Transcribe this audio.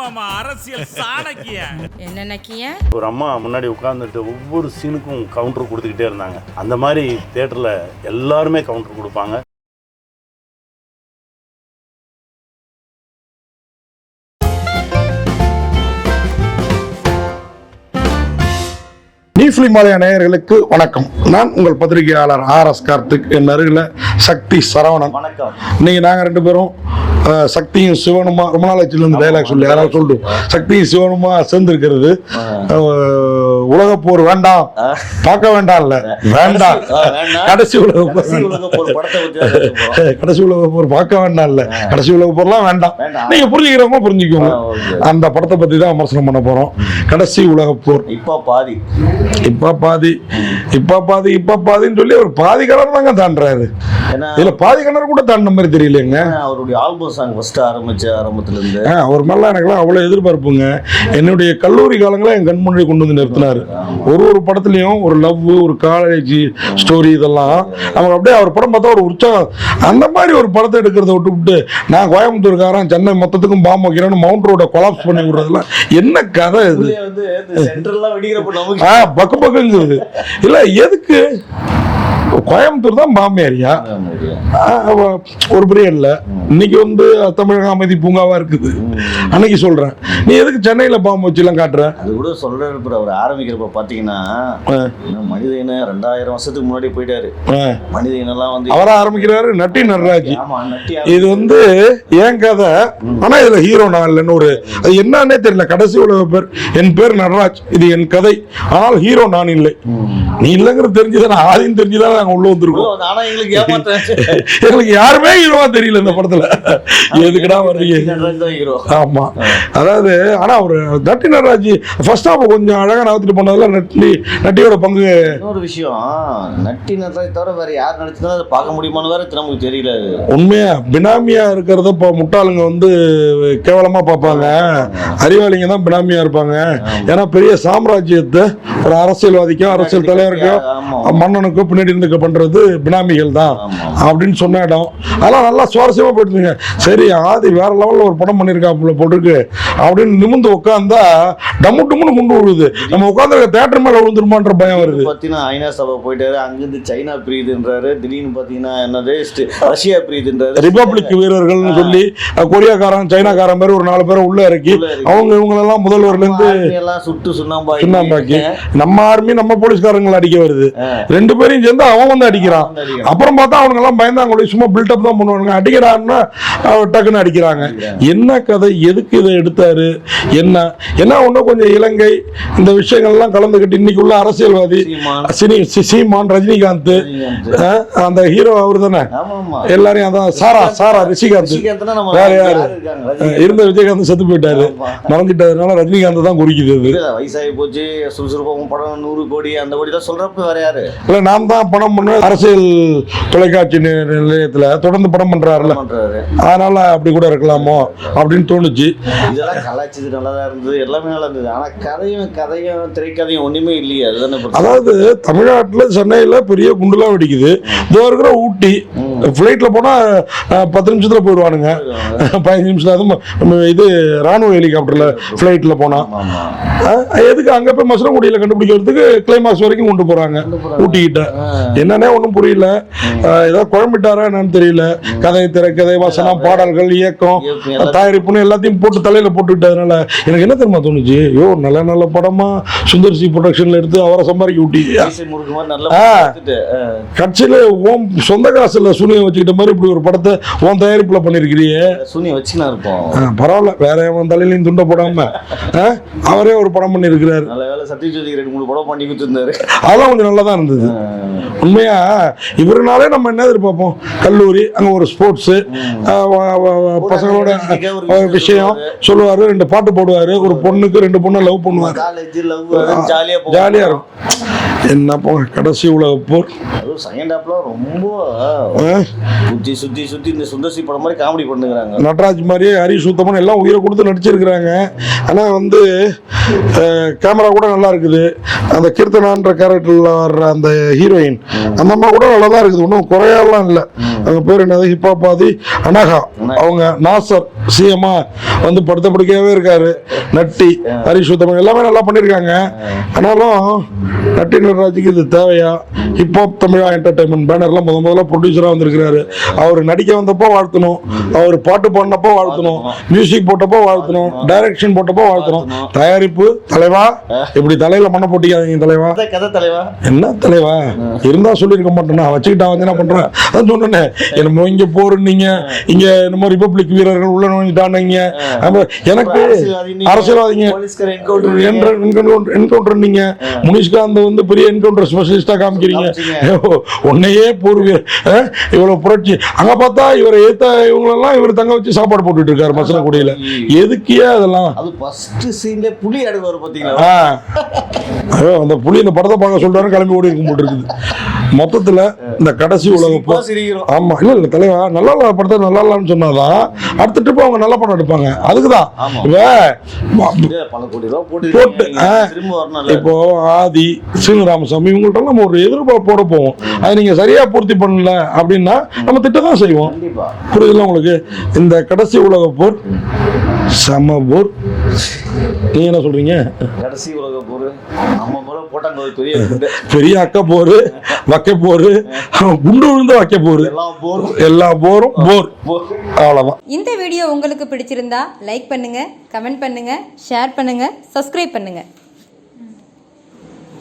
மாமா அரசியல் சாணக்கிய. என்ன நக்கிய? ஒரு அம்மா முன்னாடி உட்காந்துட்டு ஒவ்வொரு சீனுக்கும் கவுண்டர் கொடுத்துக்கிட்டே இருந்தாங்க. அந்த மாதிரி தேட்டரில் எல்லாருமே கவுண்டர் கொடுப்பாங்க. நீஃப்லி மாலைய நேயர்களுக்கு வணக்கம். நான் உங்கள் பத்திரிகையாளர் ஆர் எஸ் கார்த்திக். என் அருகில் சக்தி சரவணன். இன்னைக்கு நாங்கள் ரெண்டு பேரும் சக்தியும் சிவனுமா ரொம்ப நாள் ஆச்சுல இந்த டைலாக் சொல்லி. யாராவது சொல்லிட்டு சக்தியும் சிவனுமா சேர்ந்திருக்கிறது. அஹ், உலகப் போர் வேண்டாம். பார்க்க வேண்டாம். இல்ல வேண்டாம். கடைசி உலக போர் கடைசி உலக போர் பார்க்க வேண்டாம் இல்ல கடைசி உலக போர்லாம் வேண்டாம். நீங்க புரிஞ்சுக்கிறவங்க புரிஞ்சுக்கோங்க. அந்த படத்தை பத்தி தான் விமர்சனம் பண்ண போறோம். கடைசி உலக போர் இப்போ பாதி. இப்ப பாதி. இப்ப பாதி இப்ப பாதின்னு சொல்லி ஒரு பாதி கிணறு தாங்க தாண்டுறாரு. ஏன்னா இதுல பாதி கிணறு கூட தாண்டின மாதிரி தெரியலைங்க அவருடைய ஆல்பம் சாங் ஃபர்ஸ்ட் ஆரம்பிச்ச ஆரம்பத்துல இருந்து அவர் மேல எனக்குலாம் அவ்வளவு எதிர்பார்ப்புங்க. என்னுடைய கல்லூரி காலங்கள என் கண் முன்னாடி கொண்டு வந்து நிறுத்தினாரு. ஒரு ஒரு படத்துலயும் ஒரு லவ் ஒரு காலேஜ் ஸ்டோரி இதெல்லாம். நமக்கு அப்படியே அவர் படம் பார்த்தா ஒரு உற்சாகம். அந்த மாதிரி ஒரு படத்தை எடுக்கிறத விட்டு விட்டு நான் கோயம்புத்தூர்காரன் சென்னை மொத்தத்துக்கும் பாம்பு வைக்கிறேன்னு மவுண்ட் ரோட கொலாப்ஸ் பண்ணி விடுறதுலாம் என்ன கதை இது? பக்கு பக்குங்குது. இல்ல எதுக்கு? கோயம்புத்தூர் தான் பாம்பே ஏரியா. ஒரு பெரிய இல்ல. இன்னைக்கு வந்து தமிழக அமைதி பூங்காவா இருக்குது. அன்னைக்கு சொல்றேன். நீ எதுக்கு சென்னையில பாம்பு வச்சுலாம் காட்டுற? அது கூட சொல்றாரு அவர் ஆரம்பிக்கிறப்ப பாத்தீங்கன்னா மனித இனம் ரெண்டாயிரம் வருஷத்துக்கு முன்னாடி போயிட்டாரு. மனித இனம்லாம் வந்து அவரா ஆரம்பிக்கிறாரு? நட்டி நடராஜ். இது வந்து ஏன் கதை? ஆனா இதுல ஹீரோ நான் இல்லைன்னு ஒரு அது என்னன்னே தெரியல. கடைசி உலக பேர். என் பேர் நடராஜ். இது என் கதை. ஆனால் ஹீரோ நான் இல்லை. நீ இல்லைங்கிறது தெரிஞ்சுதானே. ஆதின்னு தெரிஞ்சுதானே நாங்க உள்ள வந்திருக்கோம். ஆனா எங்களுக்கு ஏமாத்தேன் எங்களுக்கு யாருமே ஹீரோவா தெரியல இந்த படத்துல. எதுக்குடா தான் ஹீரோ. ஆமா. அதாவது ஆனா ஒரு நட்டி நடராஜ் ஃபர்ஸ்ட் ஹாஃப் கொஞ்சம் அழகா நகர்த்திட்டு போனதுல நட்டி நட்டியோட பங்கு. இன்னொரு விஷயம் நட்டி நட்ராஜ் தவிர வேற யார் நடிச்சிருந்தாலும் அதை பார்க்க முடியுமான்னு வேற நமக்கு தெரியல. உண்மையா பினாமியா இருக்கிறத இப்போ முட்டாளுங்க வந்து கேவலமா பார்ப்பாங்க. அறிவாளிங்க தான் பினாமியா இருப்பாங்க. ஏன்னா பெரிய சாம்ராஜ்யத்தை ஒரு அரசியல்வாதிக்கும் அரசியல் தலைவருக்கும். மன்னனுக்கும் பின்னாடி இருந்து பண்றது பினாமிகள் தான். அப்படின்னு சொன்ன இடம். அதெல்லாம் நல்லா சுவாரஸ்யமா போயிட்டுருங்க சரி ஆதி வேற லெவல்ல ஒரு படம் பண்ணியிருக்காப்புல போட்டிருக்கு. அப்படின்னு நிமிந்து உட்காந்தா டம்மு டம்முன்னு முண்டு விழுது நம்ம உட்காந்துருக்க தேட்டர் மேல விழுந்துருமான்ற பயம் வருது. பாத்தீங்கன்னா ஐநா சபை போயிட்டாரு. அங்கிருந்து சைனா பிரீதுன்றாரு. திடீர்னு பாத்தீங்கன்னா என்னது ரஷ்யா பிரீதுன்றாரு. ரிபப்ளிக் வீரர்கள்னு சொல்லி கொரியாக்காரன் சைனாக்காரன் பேர் ஒரு நாலு பேரை உள்ள இறக்கி. அவங்க இவங்களெல்லாம் முதல்வர்ல இருந்து ஆர்மி எல்லாம் சுட்டு சுண்ணாம்பாக்கி. நம்ம ஆர்மி நம்ம போலீஸ்காரங்களை அடிக்க வருது. ரெண்டு பேரையும் சேர்ந்து அவன் வந்து அடிக்கிறான். அப்புறம் பார்த்தா அவனுங்க எல்லாம் பயந்தாங்க சும்மா பில்டப் தான் பண்ணுவானுங்க. அடிக்கிறான்னா டக்குன்னு அடிக்கிறாங்க. என்ன கதை? எதுக்கு இதை எடுத்தாரு? என்ன? என்ன ஒண்ணு கொஞ்சம் இலங்கை இந்த விஷயங்கள்லாம் கலந்துக்கிட்டு இன்னைக்கு உள்ள அரசியல்வாதி. சினி சீமான் ரஜினிகாந்த் அந்த ஹீரோ அவர் தானே எல்லாரையும் அதான் சாரா சாரா ரிஷிகாந்த் வேற யாரு. இருந்த விஜயகாந்த் செத்து போயிட்டாரு. மறந்துட்டதுனால ரஜினிகாந்த் தான் குறிக்குது வயசாகி போச்சு சுறுசுறுப்பாகவும் படம் நூறு கோடி அந்த கோடி தான் சொல்றப்ப வேற யாரு? இல்ல நாம் தான் படம் பண்ண அரசியல் தொலைக்காட்சி நிலையத்துல தொடர்ந்து படம் பண்றாருல பண்றாரு. அதனால அப்படி கூட இருக்கலாமோ அப்படின்னு தோணுச்சு. இதெல்லாம் கலாய்ச்சது நல்லாதான் இருந்தது எல்லாமே நல்லா இருந்தது. ஆனா கதையும் கதையும் திரைக்கதையும் ஒண்ணுமே இல்லையே அதுதானே. அதாவது தமிழ்நாட்டுல சென்னையில பெரிய குண்டுலாம் வெடிக்குது. இதோ இருக்கிற ஊட்டி ஃப்ளைட்ல போனா அஹ், பத்து நிமிஷத்துல போயிடுவானுங்க. பதினஞ்சு நிமிஷத்துல அதுவும் இது ராணுவ ஹெலிகாப்டர்ல ஃப்ளைட்ல போனா. ஆமா. ஆமா அஹ், எதுக்கு அங்க போய் மசனகுடியில கண்டுபிடிக்கிறதுக்கு கிளைமாக்ஸ் வரைக்கும் கொண்டு போறாங்க. ஊட்டிக்கிட்ட. என்னன்னே ஒன்றும் புரியல. ஏதோ குழம்பிட்டாரா என்னன்னு தெரியல. கதை திரைக்கதை வசனம் பாடல்கள் இயக்கம் தயாரிப்புன்னு எல்லாத்தையும் போட்டு தலையில போட்டுக்கிட்டதுனால எனக்கு என்ன தெரியுமா தோணுச்சு? ஐயோ நல்ல நல்ல படமா சுந்தர் சி ப்ரொடக்ஷன்ல எடுத்து அவரை சம்பாதிக்க ஆ. கட்சியில ஓம் சொந்த காசுல சூனியம் வச்சுக்கிட்ட மாதிரி இப்படி ஒரு படத்தை உன் தயாரிப்புல பண்ணிருக்கிறியே? சூனியம் வச்சுக்கினா இருப்போம் பரவாயில்ல. வேற எவன் தலையிலையும் துண்ட போடாம அவரே ஒரு படம் பண்ணியிருக்கிறாரு நல்ல வேலை சத்யஜோதி ரெண்டு மூணு படம் பண்ணி கொடுத்துருந்தாரு. அதெல்லாம் கொஞ்சம் நல்லா தான் இருந்தது உண்மையா? இவருனாலே நம்ம என்ன எதிர்பார்ப்போம்? கல்லூரி அங்க ஒரு ஸ்போர்ட்ஸ் பசங்களோட விஷயம் சொல்லுவாரு. ரெண்டு பாட்டு போடுவாரு. ஒரு பொண்ணுக்கு ரெண்டு பொண்ணை லவ் பண்ணுவாரு. காலேஜ் லவ் ஜாலியா போகும் ஜாலியா இருக்கும். என்ன போங்க கடைசி உலக போர். அதுவும் செகண்ட் ஹாப்ல ரொம்ப? சுத்தி சுத்தி சுத்தி இந்த சுந்தர்சி படம் மாதிரி காமெடி பண்ணுங்கிறாங்க நடராஜ் மாதிரியே ஹரி சுத்தமன் எல்லாம் உயிரை கொடுத்து நடிச்சிருக்கிறாங்க. ஆனால் வந்து கேமரா கூட நல்லா இருக்குது. அந்த கீர்த்தனான்ற கேரக்டரில் வர்ற அந்த ஹீரோயின் அந்த அம்மா கூட நல்லா தான் இருக்குது. ஒன்றும் குறையாலாம் இல்லை. அவங்க பேர் என்னது? Hip hop Aadhi Anagha. அவங்க நாசர் சிஎம்மா வந்து படுத்த படுக்கையாகவே இருக்காரு. நட்டி ஹரி சுத்தமன் எல்லாமே நல்லா பண்ணியிருக்காங்க ஆனாலும் நட்டி நடராஜுக்கு இது தேவையா? ஹிப்ஹாப் தமிழா என்டர்டைன்மெண்ட் பேனர்லாம் முத முதல்ல ப்ரொடியூசராக வந்திருக்கிறாரு. அவர் நடிக்க வந்தப்போ வாழ்த்தணும். அவர் பாட்டு பாடினப்போ வாழ்த்தணும். மியூசிக் போட்டப்போ வாழ்த்தணும். டைரக்ஷன் போட்டப்போ வாழ்த்தணும். தயாரிப்பு தலைவா? இப்படி தலையில மண்ணை போட்டிக்காதீங்க தலைவா. கதை கதை தலைவா? என்ன தலைவா? இருந்தா சொல்லியிருக்க மாட்டேனா வச்சுக்கிட்டா வந்து என்ன பண்றேன் அதான் சொன்னேனே. என்னமோ இங்க போறீங்க இங்க என்னமோ ரிப்பப்ளிக் வீரர்கள் உள்ள நுழைஞ்சிட்டானீங்க. எனக்கு அரசியல்வாதிங்க என்கவுண்டர் நீங்க முனிஷ்காந்த் வந்து பெரிய என்கவுண்டர் ஸ்பெஷலிஸ்டா காமிக்கிறீங்க. உன்னையே போர் வீரர் அஹ், இவ்வளவு புரட்சி. அங்க பார்த்தா இவரை ஏத்த இவங்களெல்லாம் இவர் தங்க வச்சு சாப்பாடு போட்டுட்டு இருக்காரு மசனக்குடியில எதுக்கியா அதெல்லாம்? அது ஃபர்ஸ்ட் சீன்ல புலி அடுவார். ஐயோ, அந்த புலி இந்த படத்தை பார்க்க சொல்றாரு கிளம்பி ஓடி இருக்கும் போட்டு இருக்குது. மொத்தத்துல இந்த கடைசி உலக ஆமா. இல்ல இல்ல தலைவா நல்லா இல்ல படத்தை நல்லா இல்லன்னு சொன்னாதான் அடுத்த ட்ரிப் அவங்க நல்ல படம் எடுப்பாங்க. அதுக்குதான். போட்டு இப்போ ஆதி சீனராமசாமி இவங்கள்ட்ட நம்ம ஒரு எதிர்பார்ப்போட போவோம். அதை நீங்க சரியா பூர்த்தி பண்ணல அப்படின்னா நம்ம திட்ட தான் செய்வோம் புரியுதுல உங்களுக்கு? இந்த கடைசி உலக போர் சம போர். நீங்க என்ன சொல்றீங்க? கடைசி உலக போர். நம்ம முறை போட்டாங்க ஒரு பெரிய. பெரிய அக்க போரு வக்க போரு குண்டு விழுந்த வைக்க போரு. எல்லா போரும். போர். போர் அவ்வளவுதான். இந்த வீடியோ உங்களுக்கு பிடிச்சிருந்தா லைக் பண்ணுங்க கமெண்ட் பண்ணுங்க ஷேர் பண்ணுங்க சப்ஸ்கிரைப் பண்ணுங்க.